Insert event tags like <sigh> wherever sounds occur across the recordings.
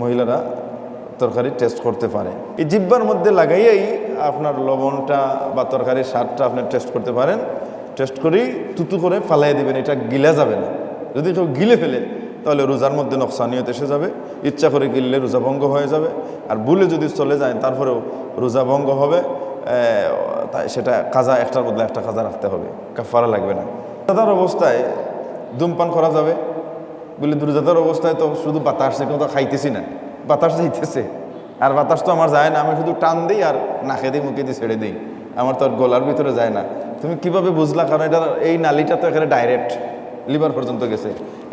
মহিলারা তরকারি টেস্ট করতে পারে। এই জিব্বার মধ্যে লাগাইয়াই আপনার লবণটা বা তরকারির স্বাদটা আপনি টেস্ট করতে পারেন। টেস্ট করেই তুতু করে ফালাই দিবেন, এটা গিলা যাবে না। যদি কেউ গিলে ফেলে, তাহলে রোজার মধ্যে নকশানিয়ত এসে যাবে। ইচ্ছা করে গিললে রোজা ভঙ্গ হয়ে যাবে। আর ভুলে যদি চলে যায়, তারপরেও রোজা ভঙ্গ হবে। তাই সেটা কাজা একটার বদলে একটা কাজা রাখতে হবে। কাফারা লাগবে না। রোজাদার অবস্থায় ধূমপান করা যাবে। বলে রোজাদার অবস্থায় তো শুধু বাতাস তো খাইতেছি না। বাতাস যাইতেছে। আর বাতাস তো আমার যায় না, আমি শুধু টান দিই আর নাকে দিই মুখে দিই ছেড়ে দিই। আমার তো আর গলার ভিতরে যায় না। তুমি কীভাবে বুঝলা কারণ এটা এই নালিটা তো এখানে ডাইরেক্ট লিভার পর্যন্ত গেছে।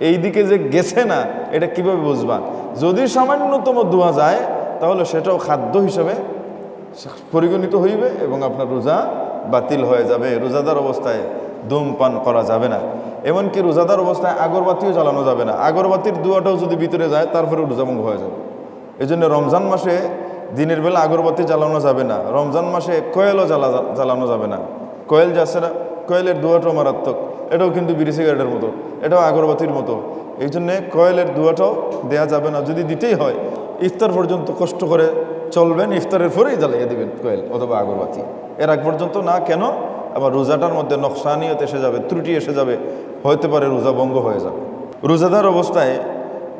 এই দিকে যে গেছে না, এটা কীভাবে বুঝবা যদি সামান্যতম ধোয়া যায়, তাহলে সেটাও খাদ্য হিসাবে পরিগণিত হইবে এবং আপনার রোজা বাতিল হয়ে যাবে। রোজাদার অবস্থায় ধূমপান করা যাবে না। এমনকি রোজাদার অবস্থায় আগরবাতিও জ্বালানো যাবে না। আগরবাতির দুয়াটাও যদি ভিতরে যায়, তারপরে রোজাভঙ্গ হয়ে যাবে। এই জন্য রমজান মাসে দিনের বেলা আগরবাতি জ্বালানো যাবে না। রমজান মাসে কয়েলও জ্বালা জ্বালানো যাবে না। কয়েল যাচ্ছে না। কয়েলের দুয়াটাও মারাত্মক। এটাও কিন্তু বিড়ি সিগারেটের মতো। এটাও আগরবাতির মতো। এই জন্যে কয়েলের দুয়াটাও দেয়া যাবে না। যদি দিতেই হয়, ইফতার পর্যন্ত কষ্ট করে চলবেন, ইফতারের পরেই জ্বালিয়ে দিবেন কয়েল অথবা আগরবাতি। এর আগ পর্যন্ত না, কেন? আবার রোজাটার মধ্যে নকশানিয়ত এসে যাবে, ত্রুটি এসে যাবে। হতে পারে রোজা ভঙ্গ হয়ে যাবে। রোজাদার অবস্থায়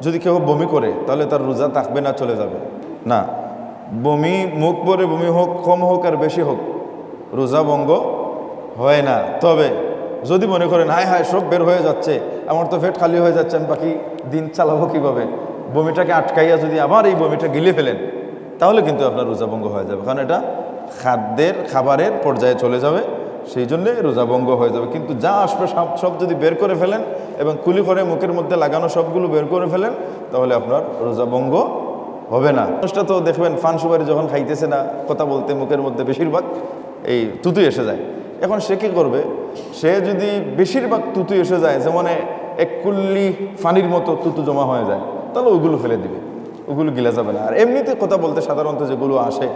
যদি কেউ বমি করে, তাহলে তার রোজা থাকবে না, চলে যাবে। না, বমি মুখ পরে বমি হোক, কম হোক আর বেশি হোক, রোজা ভঙ্গ হয় না। তবে যদি মনে করেন, হায় হায়, সব বের হয়ে যাচ্ছে, আমার তো পেট খালি হয়ে যাচ্ছে, আমি বাকি দিন চালাবো কীভাবে? বমিটাকে আটকাইয়া যদি আবার এই বমিটা গিলে ফেলেন, তাহলে কিন্তু আপনার রোজাভঙ্গ হয়ে যাবে। কারণ এটা খাদ্যের, খাবারের পর্যায়ে চলে যাবে। সেই জন্যে রোজাভঙ্গ হয়ে যাবে। কিন্তু যা আসবে সব সব যদি বের করে ফেলেন এবং কুলি করে মুখের মধ্যে লাগানো সবগুলো বের করে ফেলেন, তাহলে আপনার রোজাভঙ্গ হবে না। মানুষটা তো দেখবেন, ফান সুপারি যখন খাইতেছে না, কথা বলতে মুখের মধ্যে বেশিরভাগ এই তুতু এসে যায়। এখন সে কী করবে? সে যদি বেশিরভাগ তুতু এসে যায়, যেমন এক কুল্লি ফানির মতো তুতু জমা হয়ে যায়, তাহলে ওগুলো ফেলে দিবে। ওগুলো গিলা যাবে না। আর এমনিতে কথা বলতে সাধারণত যেগুলো আসে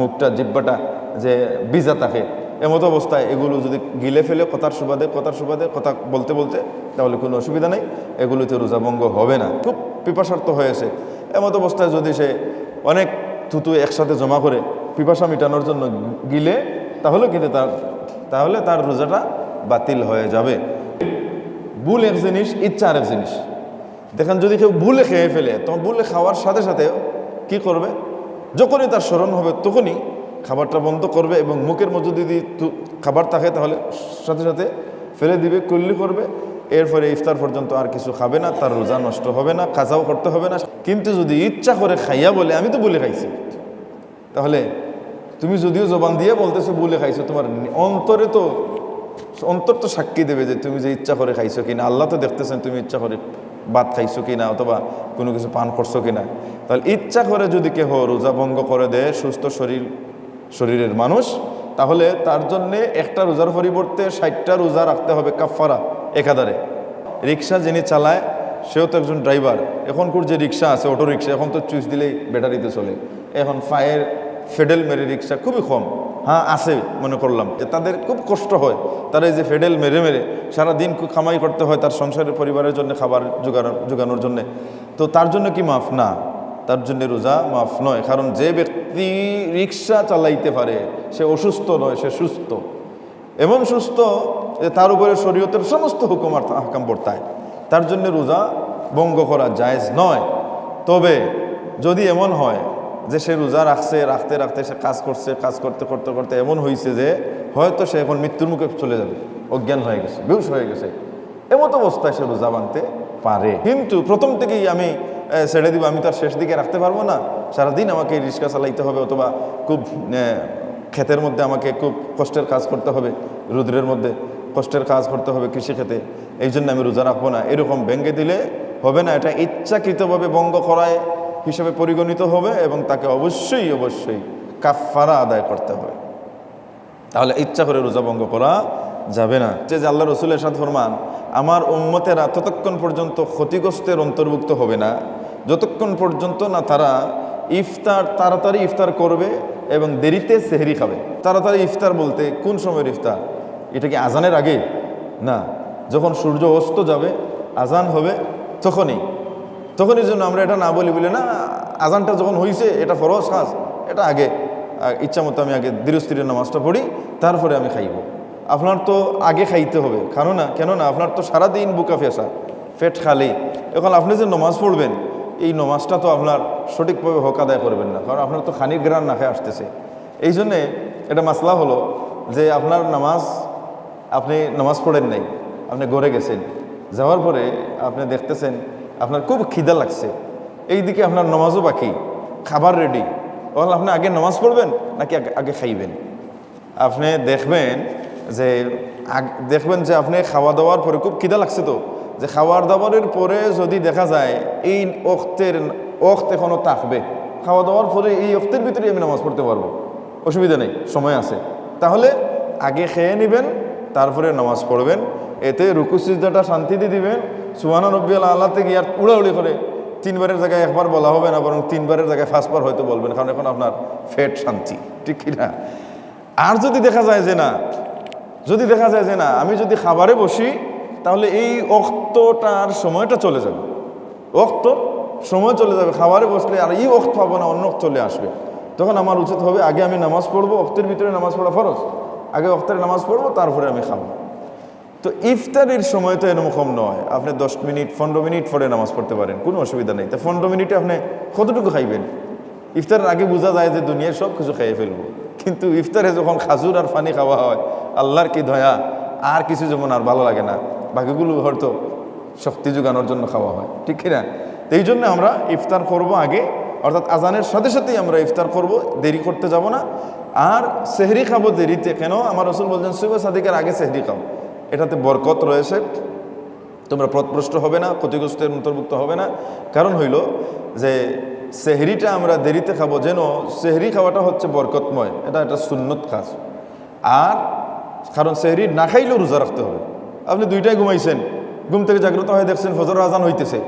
মুখটা জিব্বাটা যে বিজা থাকে এমতো অবস্থায় এগুলো যদি গিলে ফেলে, কথার সুবাদে কথার সুবাদে, কথা বলতে বলতে, তাহলে কোনো অসুবিধা নেই। এগুলোতে রোজাভঙ্গ হবে না। খুব পিপাসার্থ হয়েছে। এমতো অবস্থায় যদি সে অনেক থুতু একসাথে জমা করে পিপাসা মেটানোর জন্য গিলে, তাহলে কিন্তু তার, তাহলে তার রোজাটা বাতিল হয়ে যাবে। ভুল এক জিনিস, ইচ্ছা আরেক জিনিস। দেখেন, যদি কেউ ভুলে খেয়ে ফেলে তখন ভুলে খাওয়ার সাথে সাথে কি করবে? যখনই তার স্মরণ হবে, তখনই খাবারটা বন্ধ করবে এবং মুখের মধ্যে যদি খাবার থাকে তাহলে সাথে সাথে ফেলে দিবে, কুল্লি করবে। এরপরে ইফতার পর্যন্ত আর কিছু খাবে না, তার রোজা নষ্ট হবে না কাজাও করতে হবে না। কিন্তু যদি ইচ্ছা করে খাইয়া বলে, আমি তো বলে খাইছি। তাহলে তুমি যদিও জবান দিয়ে বলতেছো বলে খাইছো, তোমার অন্তরে তো, অন্তর তো সাক্ষী দেবে যে তুমি যে ইচ্ছা করে খাইছো কিনা। আল্লাহ তো দেখতেছেন তুমি ইচ্ছা করে ভাত খাইছো কিনা অথবা কোনো কিছু পান করছ কিনা। তাহলে ইচ্ছা করে যদি কেহ রোজা ভঙ্গ করে দেয়, সুস্থ শরীর শরীরের মানুষ, তাহলে তার জন্যে একটা রোজার পরিবর্তে ষাটটা রোজা রাখতে হবে কাফারা একাধারে। রিক্সা যিনি চালায়, সেও তো একজন ড্রাইভার। এখন এখনকার যে রিক্সা আছে, অটো রিক্সা, এখন তো চুইস দিলেই ব্যাটারিতে চলে। এখন ফায়ার ফেডেল মেরে রিক্সা খুবই কম। হ্যাঁ আছে মনে করলাম। যে তাদের খুব কষ্ট হয়। তারা এই যে ফেডেল মেরে মেরে সারাদিন কামাই করতে হয় তার সংসারের পরিবারের জন্য, খাবার জোগানো জোগানোর জন্য। তো তার জন্য কি মাফ? না। তার জন্য রোজা মাফ নয়। কারণ যে ব্যক্তি রিক্সা চালাইতে পারে, সে অসুস্থ নয়, সে সুস্থ। এমন সুস্থ যে তার উপরে শরীয়তের সমস্ত হুকুম আর হাকাম বর্তায়। তার জন্য রোজা ভঙ্গ করা জায়েজ নয়। তবে যদি এমন হয় যে সে রোজা রাখছে, রাখতে রাখতে সে কাজ করছে, কাজ করতে করতে করতে এমন হয়েছে যে হয়তো সে এখন মৃত্যুর মুখে চলে যাবে, অজ্ঞান হয়ে গেছে বেউস হয়ে গেছে। এমত অবস্থায় সে রোজা বাঁধতে পারে। কিন্তু প্রথম থেকেই আমি ছেড়ে দিব, আমি তার শেষ দিকে রাখতে পারব না। সারাদিন আমাকে রিক্সা চালাইতে হবে অথবা খুব ক্ষেতের মধ্যে আমাকে খুব কষ্টের কাজ করতে হবে, রুদ্রের মধ্যে কষ্টের কাজ করতে হবে কৃষি ক্ষেতে। এই জন্য আমি রোজা রাখব না। এরকম ব্যাঙ্গে দিলে হবে না, এটা ইচ্ছাকৃতভাবে ভঙ্গ করায় হিসেবে পরিগণিত হবে এবং তাকে অবশ্যই অবশ্যই কাফারা আদায় করতে হবে। তাহলে ইচ্ছা করে রোজা ভঙ্গ করা যাবে না। যে আল্লাহ রসুলের সাথে ফরমান, আমার উম্মতেরা ততক্ষণ পর্যন্ত ক্ষতিগ্রস্তের অন্তর্ভুক্ত হবে না। যতক্ষণ পর্যন্ত না তারা ইফতার, তাড়াতাড়ি ইফতার করবে এবং দেরিতে সেহরি খাবে। তাড়াতাড়ি ইফতার বলতে কোন সময়ের ইফতার? এটা কি আজানের আগে? না। যখন সূর্য অস্ত যাবে, আজান হবে তখনই। তখনই জন্য আমরা এটা না বলি, বলে, না, আজানটা যখন হয়েছে এটা ফরজ কাজ, এটা আগে। ইচ্ছা মতো আমি আগে ধীরস্থিরের নামাজটা পড়ি, তারপরে আমি খাইব। আপনার তো আগে খাইতে হবে কারণ না কেন না আপনার তো সারাদিন বুকা ফেসা পেট খালি। এখন আপনি যে নমাজ পড়বেন এই নমাজটা তো আপনার সঠিকভাবে হক আদায় করবেন না, কারণ আপনার তো খানিক গ্রান না খেয়ে আসতেছে। এই জন্যে এটা মাসলা হলো যে আপনার নামাজ, আপনি নামাজ পড়েন নাই, আপনি গড়ে গেছেন, যাওয়ার পরে আপনি দেখতেছেন আপনার খুব খিদা লাগছে এই দিকে আপনার নামাজও বাকি, খাবার রেডি তাহলে আপনি আগে নামাজ পড়বেন নাকি আগে- খাইবেন? আপনি দেখবেন যে দেখবেন যে আপনি খাওয়া দাওয়ার পরে খুব খিদা লাগছে তো যে খাওয়ার দাওয়ারের পরে যদি দেখা যায় এই অক্তের অক্ত এখনও থাকবে, খাওয়া দাওয়ার পরে এই অক্তের ভিতরে আমি নামাজ পড়তে পারব। অসুবিধা নেই, সময় আছে। তাহলে আগে খেয়ে নেবেন, তারপরে নামাজ পড়বেন, এতে রুকু, সিজদাটা শান্তিতে দিবেন। সুহানা রব্বিয়াল আল্লাহ থেকে আর উড়াউড়ি করে তিনবারের জায়গায় একবার বলা হবে না, বরং তিনবারের জায়গায় ফার্স্টবার হয়তো বলবেন, কারণ এখন আপনার ফেট শান্তি, ঠিক কি না? আর যদি দেখা যায় যে না, যদি দেখা যায় যে না, আমি যদি খাবারে বসি তাহলে এই অক্তটার সময়টা চলে যাবে। অক্ত সময় চলে যাবে, খাবারে বসলে আর এই অক্ত পাবো না, অন্য চলে আসবে। তখন আমার উচিত হবে, আগে আমি নামাজ পড়ব অক্তের ভিতরে নামাজ পড়া ফরজ। আগে অক্তের নামাজ পড়ব, তারপরে আমি খাব। তো ইফতারের সময় তো এরকম নয়, আপনি দশ মিনিট, পনেরো মিনিট পরে নামাজ পড়তে পারেন, কোনো অসুবিধা নেই। তো পনেরো মিনিটে আপনি কতটুকু খাইবেন? ইফতারের আগে বোঝা যায় যে দুনিয়ার সব কিছু খাইয়ে ফেলব। কিন্তু ইফতারে যখন খাজুর আর পানি খাওয়া হয়, আল্লাহর কি দয়া, আর কিছু যেমন আর ভালো লাগে না। বাকিগুলো হয়তো শক্তি যোগানোর জন্য খাওয়া হয়। ঠিক কিনা? এই জন্য আমরা ইফতার করব আগে, অর্থাৎ আজানের সাথে সাথেই আমরা ইফতার করব, দেরি করতে যাব না। আর সেহরি খাব দেরিতে, কেন? আমার রসুল বলছেন, সুবে সাদিকের আগে সেহরি খাও। এটাতে বরকত রয়েছে। তোমরা পথভ্রষ্ট হবে না, ক্ষতিগ্রস্তের অন্তর্ভুক্ত হবে না। কারণ হইল যে সেহরিটা আমরা দেরিতে খাব, যেন সেহরি খাওয়াটা হচ্ছে বরকতময়। এটা একটা সুন্নত কাজ। আর কারণ সেহরি না খাইলেও রোজা রাখতে হবে। আপনি দুইটাই ঘুমাইছেন। ঘুম থেকে জাগ্রত হয়ে দেখছেন ফজর আজান হইতেছে।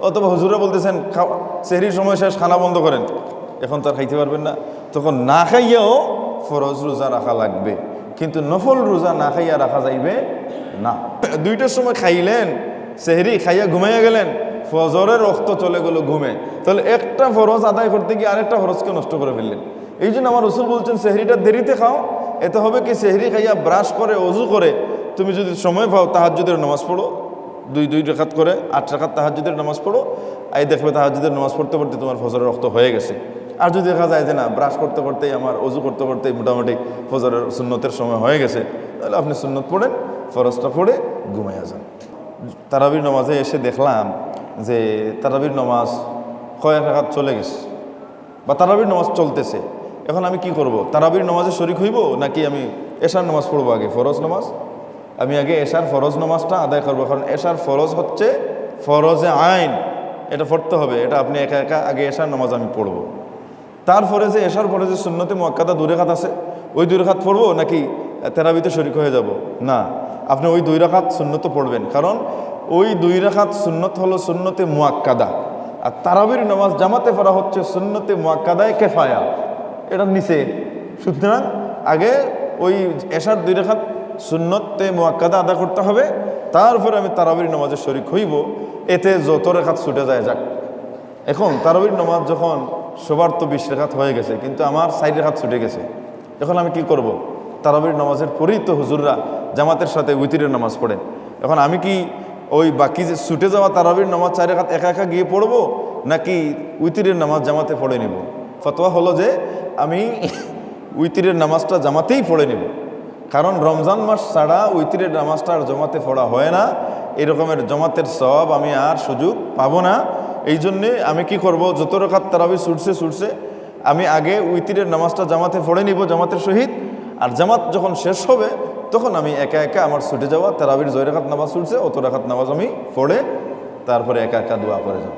অথবা হুজুরা বলতেছেন খাওয়া সেহরির সময় শেষ, খানা বন্ধ করেন। এখন তো আর খাইতে পারবেন না। তখন না খাইয়াও ফরজ রোজা রাখা লাগবে। কিন্তু নফল রোজা না খাইয়া রাখা যাইবে না। দুইটার সময় খাইলেন, সেহরি খাইয়া ঘুমাইয়া গেলেন, ফজরের রক্ত চলে গেল ঘুমে। তাহলে একটা ফরজ আদায় করতে গিয়ে আরেকটা ফরজকে নষ্ট করে ফেললেন। এই জন্য আমার রসুল বলছেন, সেহরিটা দেরিতে খাও। এতে হবে কি, সেহরি খাইয়া ব্রাশ করে, অজু করে তুমি যদি সময় পাও তাহাজ্জুদের নামাজ পড়ো। দুই দুই রেখাত করে আট রেখাত তাহাজ্জুদের নামাজ পড়ো। এই দেখবে তাহাজ্জুদের নামাজ পড়তে পড়তে তোমার ফজরের রক্ত হয়ে গেছে। আর যদি দেখা যায় যে না, ব্রাশ করতে করতেই আমার অজু করতে করতেই মোটামুটি ফজরের সুন্নতের সময় হয়ে গেছে, তাহলে আপনি সুন্নত পড়েন, ফরজটা পড়ে ঘুমাইয়া যান। তারাবির নামাজে এসে দেখলাম যে তারাবির নামাজ কয়েক রেখাত চলে গেছে বা তারাবির নামাজ চলতেছে। এখন আমি কি করব? তারাবির নামাজে শরিক হইব নাকি আমি এশার নামাজ পড়ব আগে, ফরজ নামাজ? আমি আগে এশার ফরজ নামাজটা আদায় করব, কারণ এশার ফরজ হচ্ছে ফরজে আইন। এটা পড়তে হবে, এটা আপনি একা একা আগে এশার নামাজ আমি পড়ব। তারপরে যে এশার পরে যে সুন্নতে মোয়াক্কাদা দুই আছে, ওই দুই রেখাত পড়ব নাকি তেরাবিতে শরিক হয়ে যাব? না, আপনি ওই দুই রেখাত সুন্নত পড়বেন, কারণ ওই দুই রেখাত সুন্নত হলো সুন্নতে মোয়াক্কাদা। আর তারাবির নামাজ জামাতে পড়া হচ্ছে সুন্নতে মোয়াক্কাদায় কেফায়া। এটা নিচে। সুতরাং আগে ওই এশার দুই রেখাত সুন্নতে মোয়াক্কাদা আদা করতে হবে। তারপরে আমি তারাবির নামাজে শরিক হইব। এতে যত রেখাত ছুটে যায় যাক। এখন তারাবির নামাজ যখন সবার তো বিশ রেখাত হয়ে গেছে, কিন্তু আমার সাইড রেখাত ছুটে গেছে। এখন আমি কি করব। তারাবির নামাজের পরেই তো হুজুররা জামাতের সাথে উইতিরের নামাজ পড়ে। এখন আমি কি ওই বাকি যে ছুটে যাওয়া তারাবির নামাজ চার রেখাত একা একা গিয়ে পড়ব, নাকি উইতিরের নামাজ জামাতে পড়ে নিব? ফতোয়া হলো যে আমি উইতিরের নামাজটা জামাতেই পড়ে নেব। কারণ রমজান মাস ছাড়া উইতিরের নামাজটা আর জমাতে পড়া হয় না। এই রকমের জমাতের সব আমি আর সুযোগ পাবো না। এই জন্যে আমি কি করব? যত রেখাত তারাবি ছুটছে ছুটছে, আমি আগে উইতিরের নামাজটা জামাতে পড়ে নিব জামাতের সহিত। আর জামাত যখন শেষ হবে, তখন আমি একা একা আমার ছুটে যাওয়া তারাবির জয় রেখাত নামাজ ছুটছে অত রেখাত নামাজ আমি পড়ে তারপরে একা একা দোয়া করে যাব।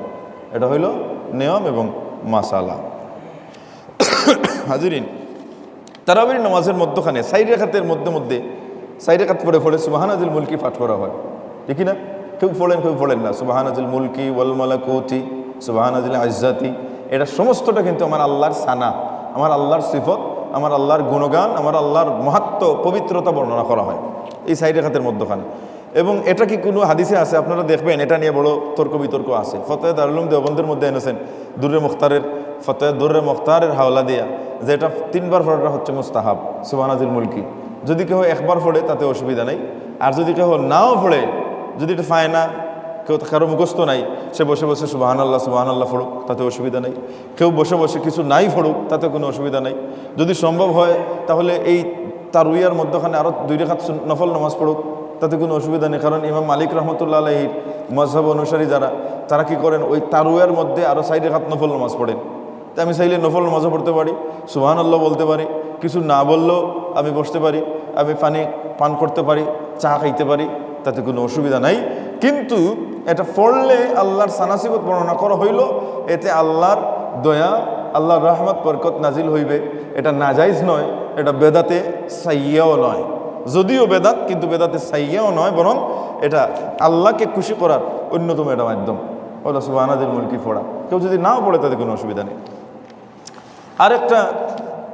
এটা হইল নিয়ম এবং মাসালা। <coughs> হাজিরিন তারাবির নামাজের মধ্যখানে, সাইড রেখাতের মধ্যে মধ্যে, সাইড রেখাত পড়ে পড়ে সুবাহানাজুল মুলকি পাঠ করা হয়। ঠিক না কেউ পড়েন কেউ পড়েন না। সুবাহানাজুল মুলকি ওয়াল মালাকুতি সুবাহানাজুল আজ্জাতি। এটা সমস্তটা কিন্তু আমার আল্লাহর সানা, আমার আল্লাহর সিফত, আমার আল্লাহর গুণগান, আমার আল্লাহর মহাত্ম, পবিত্রতা বর্ণনা করা হয় এই সাইড রেখাতের মধ্যখানে। এবং এটা কি কোনো হাদিসে আছে? আপনারা দেখবেন, এটা নিয়ে বড় তর্ক বিতর্ক আছে। ফতেহ দারুলুম দেওবন্দের মধ্যে এনেছেন দুরে মুখতারের ফতেহ দুরে মুখতারের হাওলা দিয়া। যে এটা তিনবার পড়াটা হচ্ছে মুস্তাহাব সুবানাজিল মুলকি। যদি কেউ একবার পড়ে তাতে অসুবিধা নেই। আর যদি কেউ নাও পড়ে যদি এটা পায় না, কেউ কারও মুখস্থ নাই, সে বসে বসে সুবাহান আল্লাহ সুবাহান আল্লাহ ফড়ুক, তাতে অসুবিধা নেই। কেউ বসে বসে কিছু নাই ফড়ুক তাতে কোনো অসুবিধা নেই। যদি সম্ভব হয়, তাহলে এই তারুইয়ার মধ্যখানে আরও দুই রেখাত নফল নামাজ পড়ুক, তাতে কোনো অসুবিধা নেই। কারণ ইমাম মালিক রহমতুল্লাহ আলহির মজহব অনুসারী যারা, তারা কি করেন? ওই তারুয়ার মধ্যে আরও সাইড রেখাত নফল নামাজ পড়েন। তা আমি চাইলে নফল নামাজও পড়তে পারি সুহান আল্লাহ বলতে পারি, কিছু না বললেও আমি বসতে পারি, আমি পানি পান করতে পারি, চা খাইতে পারি, তাতে কোনো অসুবিধা নাই। কিন্তু এটা পড়লে আল্লাহর সানাসিবত বর্ণনা করা হইল, এতে আল্লাহর দয়া, আল্লাহর রহমত, বরকত নাজিল হইবে। এটা নাজাইজ নয়, এটা বেদাতে সাইয়াও নয়। যদিও বেদাত, কিন্তু বেদাতে সাইয়াও নয়, বরং এটা আল্লাহকে খুশি করার অন্যতম এটা মাধ্যম। ওটা সুবাহানাদের মুলকি পড়া কেউ যদি নাও পড়ে, তাতে কোনো অসুবিধা নেই। আরেকটা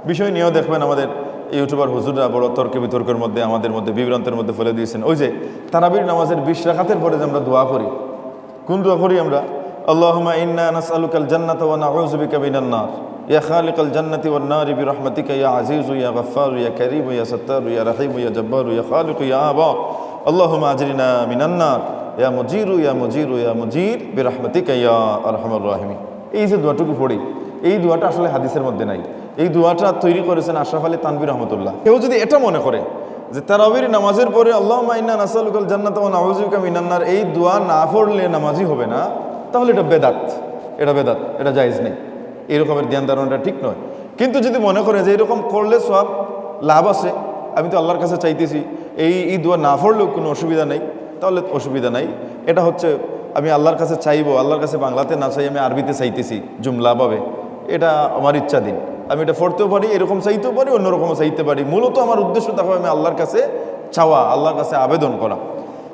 বিষয় নিয়েও দেখবেন আমাদের ইউটিউবার হুজুররা বড় তর্ক বিতর্কের মধ্যে, আমাদের মধ্যে, বিভ্রান্তের মধ্যে ফেলে দিয়েছেন। ওই যে তারাবির নামাজের বিশ রাখাতের পরে যে আমরা দোয়া করি, কোন দোয়া করি আমরা? আল্লাহুম্মা ইন্না নাসআলুকাল জান্নাতা ওয়া নাউযু বিকা মিনান নার। ইয়া খালিকাল জান্নাতি ওয়ান নারি বিরহমাতিকা, ইয়া আজিজু, ইয়া গফফার, ইয়া কারীম, ইয়া সাত্তার, ইয়া রহিম, ইয়া জব্বার, ইয়া খালিক, ইয়া আবা। আল্লাহুম্মা আজরিনা মিনান ইয়া মুজিরু ইয়া মুজিরু, ইয়া মুজির বিরহমাতিকা, ইয়া আরহামার রাহিমিন। এই যে দোয়াটুকু পড়ি এই দোয়াটা আসলে হাদিসের মধ্যে নাই। এই দোয়াটা তৈরি করেছেন আশরাফ আলী তানবির রহমতুল্লাহ। কেউ যদি এটা মনে করে যে তারাবির নামাজের পরে আল্লাহ মাইনা নাসালুকাল জান্নাত নাউজুকা মিনান্নার এই দোয়া না পড়লে নামাজি হবে না, তাহলে এটা বেদাত। এটা বেদাত, এটা জায়েজ নেই। এই রকমের ধ্যান ধারণাটা ঠিক নয়। কিন্তু যদি মনে করে যে এরকম করলে সব লাভ আছে, আমি তো আল্লাহর কাছে চাইতেছি, এই এই দোয়া না পড়লেও কোনো অসুবিধা নেই, তাহলে অসুবিধা নাই। এটা হচ্ছে, আমি আল্লাহর কাছে চাইব, আল্লাহর কাছে বাংলাতে না চাই, আমি আরবিতে চাইতেছি জুমলাভাবে এটা আমার ইচ্ছা দিন। আমি এটা পড়তেও পারি, এরকম চাইতেও পারি, অন্যরকমও চাইতে পারি। মূলত আমার উদ্দেশ্য দেখো আমি আল্লাহর কাছে চাওয়া, আল্লাহর কাছে আবেদন করা।